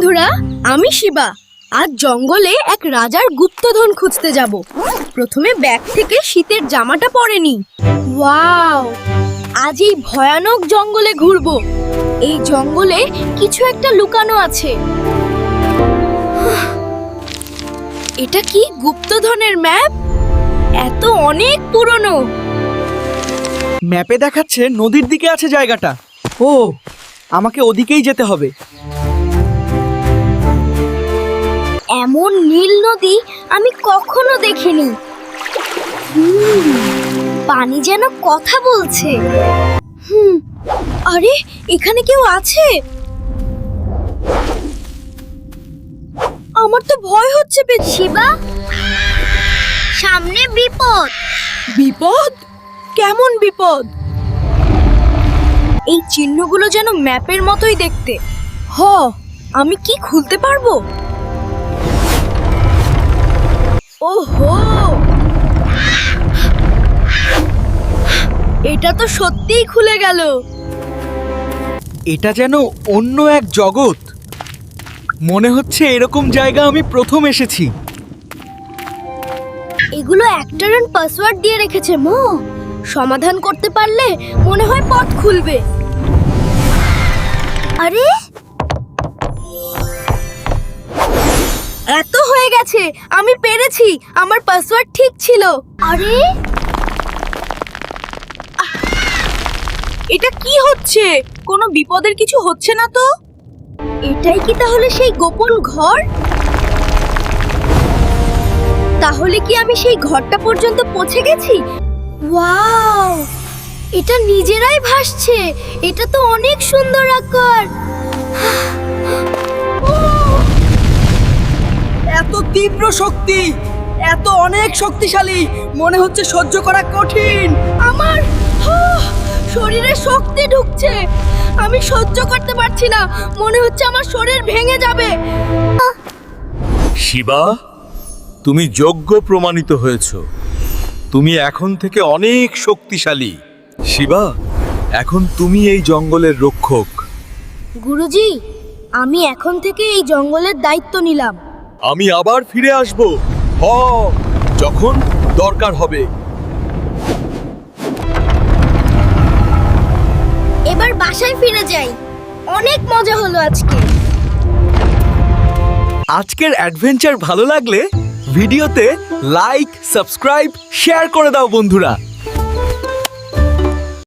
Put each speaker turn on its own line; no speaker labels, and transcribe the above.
বন্ধুরা, আমি শিবা। আজ জঙ্গলে এক রাজার গুপ্তধন খুঁজতে যাব। প্রথমে ব্যাগ থেকে শীতের জামাটা পরে নি ওয়াও! আজ এই ভয়ানক জঙ্গলে ঘুরবো। এই জঙ্গলে কিছু একটা লুকানো আছে। এটা কি গুপ্তধনের ম্যাপ? এত অনেক পুরনো।
ম্যাপে দেখাচ্ছে নদীর দিকে আছে জায়গাটা। ও, আমাকে ওদিকেই যেতে হবে।
এমন নীল নদী আমি কখনো দেখিনি। পানি যেন কথা বলছে। হুম আরে এখানে কেউ আছে? আমার তো ভয় হচ্ছে শিবা? সামনে বিপদ। বিপদ? কেমন বিপদ? এই চিহ্নগুলো যেন ম্যাপের মতোই দেখতে। হ আমি কি খুলতে পারব? ওহো! এটা তো সত্যিই খুলে গেল।
এটা যেন অন্য এক জগৎ। মনে হচ্ছে এরকম জায়গা আমি প্রথম এসেছি।
এগুলো অ্যাক্টর এন্ড পাসওয়ার্ড দিয়ে রেখেছে মো। সমাধান করতে পারলে মনে হয় পথ খুলবে। গেছে আমি পেরেছি আমার পাসওয়ার্ড ঠিক ছিল। আরে? এটা কি হচ্ছে? কোনো বিপদের কিছু হচ্ছে না তো? এটাই কি তাহলে সেই গোপন ঘর? তাহলে কি আমি সেই ঘরটা পর্যন্ত পৌঁছে গেছি? ওয়াও! এটা নিজেরাই ভাসছে। এটা তো অনেক সুন্দর আকার।
তীব্র শক্তি এত অনেক শক্তিশালী মনে হচ্ছে সহ্য করা কঠিন।
আমার হাহ, শরীরে শক্তি ঢুকছে। আমি সহ্য করতে পারছি না মনে হচ্ছে আমার শরীর ভেঙে যাবে।
শিবা তুমি যোগ্য প্রমাণিত হয়েছ। তুমি এখন থেকে অনেক শক্তিশালী। শিবা এখন তুমি এই জঙ্গলের রক্ষক।
গুরুজি আমি এখন থেকে এই জঙ্গলের দায়িত্ব নিলাম।
আমি আবার ফিরে আসব। হ যখন দরকার হবে।
এবার বাসায় ফিরে যাই। অনেক মজা হলো আজকে।
আজকের অ্যাডভেঞ্চার ভালো লাগলে ভিডিওতে লাইক সাবস্ক্রাইব শেয়ার করে দাও বন্ধুরা।